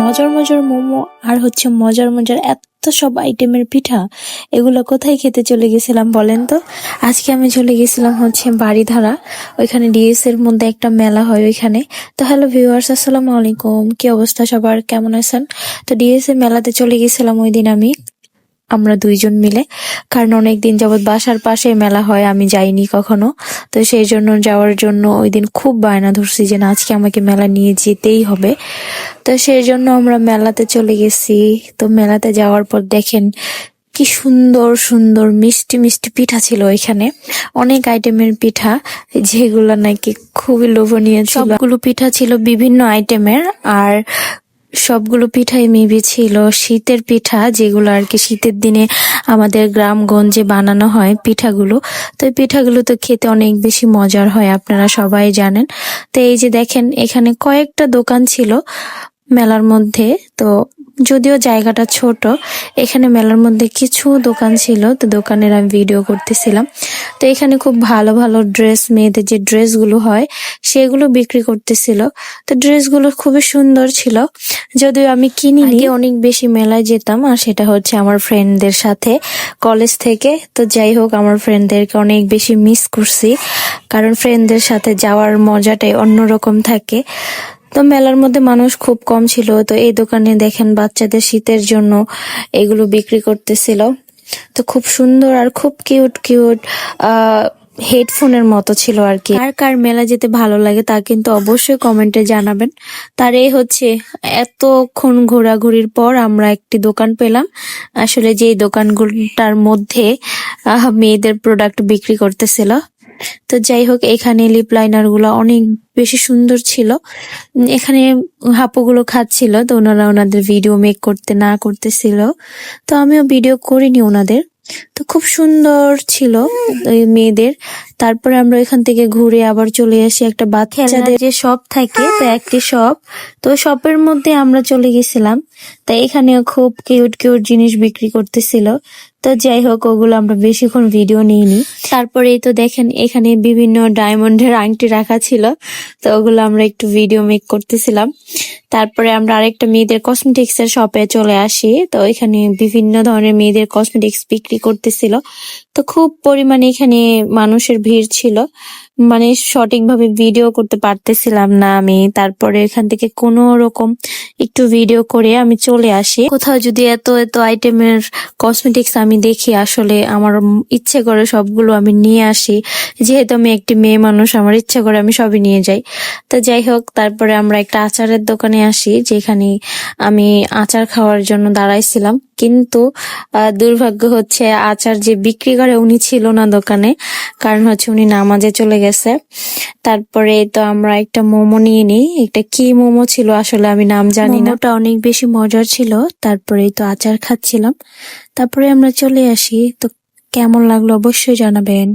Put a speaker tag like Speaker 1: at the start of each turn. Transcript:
Speaker 1: মজার মজার মোমো আর হচ্ছে মজার মজার এত সব আইটেমের পিঠা, এগুলো কোথায় খেতে চলে গেছিলাম বলেন তো? আজকে আমি চলে গেছিলাম হচ্ছে বাড়িধারা ওইখানে ডিএস এর মধ্যে একটা মেলা হয় ওইখানে। তো হ্যালো ভিউয়ার্স, আসসালামু আলাইকুম। কি অবস্থা সবার? কেমন আছেন? তো ডিএস এর মেলাতে চলে গেছিলাম ওই দিন আমি। আমরা দুইজন মিলে। কারণ অনেক দিন যাবৎ বাসার পাশে মেলা হয়, আমি যাইনি কখনো। তো সেই জন্য যাওয়ার জন্য ওই দিন খুব বায়না ধরছি যে না, আজকে আমাকে মেলা নিয়ে যেতেই হবে। তো সেই জন্য আমরা মেলাতে চলে গেছি। তো মেলাতে যাওয়ার পর দেখেন কি সুন্দর সুন্দর মিষ্টি মিষ্টি পিঠা ছিল এখানে। অনেক আইটেমের পিঠা, যেগুলো নাকি খুবই লোভনীয় সবগুলো পিঠা ছিল বিভিন্ন আইটেমের। আর সবগুলো পিঠাই মেবি ছিল। শীতের পিঠা, যেগুলো আর কি শীতের দিনে আমাদের গ্রামগঞ্জে বানানো হয় পিঠাগুলো। তো এই পিঠাগুলো তো খেতে অনেক বেশি মজার হয়, আপনারা সবাই জানেন। তো এই যে দেখেন, এখানে কয়েকটা দোকান ছিল মেলার মধ্যে। তো যদিও জায়গাটা ছোট এখানে মেলার মধ্যে কিছু দোকান ছিল তো দোকানের আমি ভিডিও করতেছিলাম। তো এখানে খুব ভালো ভালো ড্রেস মেয়েদের যে ড্রেসগুলো হয় সেগুলো বিক্রি করতেছিল। তো ড্রেসগুলো খুবই সুন্দর ছিল। যদিও আমি কিনিনি অনেক বেশি মেলায় যেতাম আর সেটা হচ্ছে আমার ফ্রেন্ডদের সাথে কলেজ থেকে। তো যাই হোক আমার ফ্রেন্ডদেরকে অনেক বেশি মিস করছি কারণ ফ্রেন্ডদের সাথে যাওয়ার মজাটাই অন্যরকম থাকে। তো মেলার মধ্যে মানুষ খুব কম ছিল। তো এই দোকানে দেখেন বাচ্চাদের শীতের জন্য এগুলো বিক্রি করতেছিল। তো খুব সুন্দর আর খুব কিউট কিউট হেডফোনের মতো ছিল আর কি। আর কার মেলা যেতে ভালো লাগে তা কিন্তু অবশ্যই কমেন্টে জানাবেন। তার এই হচ্ছে, এতক্ষণ ঘোরাঘুরির পর আমরা একটি দোকান পেলাম। আসলে যে দোকানগুলোটার মধ্যে মেয়েদের প্রোডাক্ট বিক্রি করতেছিল। তো যাই হোক এখানে লিপ লাইনারগুলো অনেক বেশি সুন্দর ছিল। এখানে হাপুগুলো খাচ্ছিল, তো ওনারা ওনাদের ভিডিও মেক করতে না করতেছিল। তো আমিও ভিডিও করিনি ওনাদের। তো খুব সুন্দর ছিল মেয়েদের। তারপরে আমরা এখান থেকে ঘুরে আবার চলে আসি একটা বাচ্চাদের। যে শপ থাকে, তো একটি শপ তো শপের মধ্যে আমরা চলে গেছিলাম। তো এখানেও খুব কিউট কিউট জিনিস বিক্রি করতেছিল। তো যাই হোক, ওগুলো আমরা বেশিক্ষণ ভিডিও নিইনি। তারপরে তো দেখেন, এখানে বিভিন্ন ডায়মন্ডের আংটি রাখা ছিল। তো ওগুলো আমরা একটু ভিডিও মেক করতেছিলাম। তারপরে আমরা আরেকটা মেয়েদের কসমেটিক্স এর শপে চলে আসি। তো এখানে বিভিন্ন ধরনের মেয়েদের কসমেটিক্স বিক্রি করতেছিল। তো খুব পরিমাণে এখানে মানুষের ভিড় ছিল। মানে সঠিকভাবে ভিডিও করতে পারতেছিলাম না আমি। তারপরে এখান থেকে কোনো রকম একটু ভিডিও করে আমি চলে আসি। কোথাও যদি এত এত আইটেমের কসমেটিক্স আমি দেখি, আসলে আমার ইচ্ছে করে সবগুলো আমি নিয়ে আসি। যেহেতু আমি একটি মেয়ে মানুষ, আমার ইচ্ছে করে আমি সবই নিয়ে যাই। তো যাই হোক, তারপরে আমরা একটা আচারের দোকানে আসি, যেখানে আমি আচার খাওয়ার জন্য দাঁড়াইছিলাম। কিন্তু দুর্ভাগ্য হচ্ছে আচার যে বিক্রি করে উনি ছিল না দোকানে। কারণ হচ্ছে উনি নামাজে চলে গেছে। তারপরে তো আমরা একটা মোমো নিয়ে নিই। একটা কি মোমো ছিল আসলে আমি নাম জানি না। ওটা অনেক বেশি মজার ছিল। তারপরে তো আচার খাচ্ছিলাম। তারপরে আমরা চলে আসি। তো কেমন লাগল অবশ্যই জানাবেন।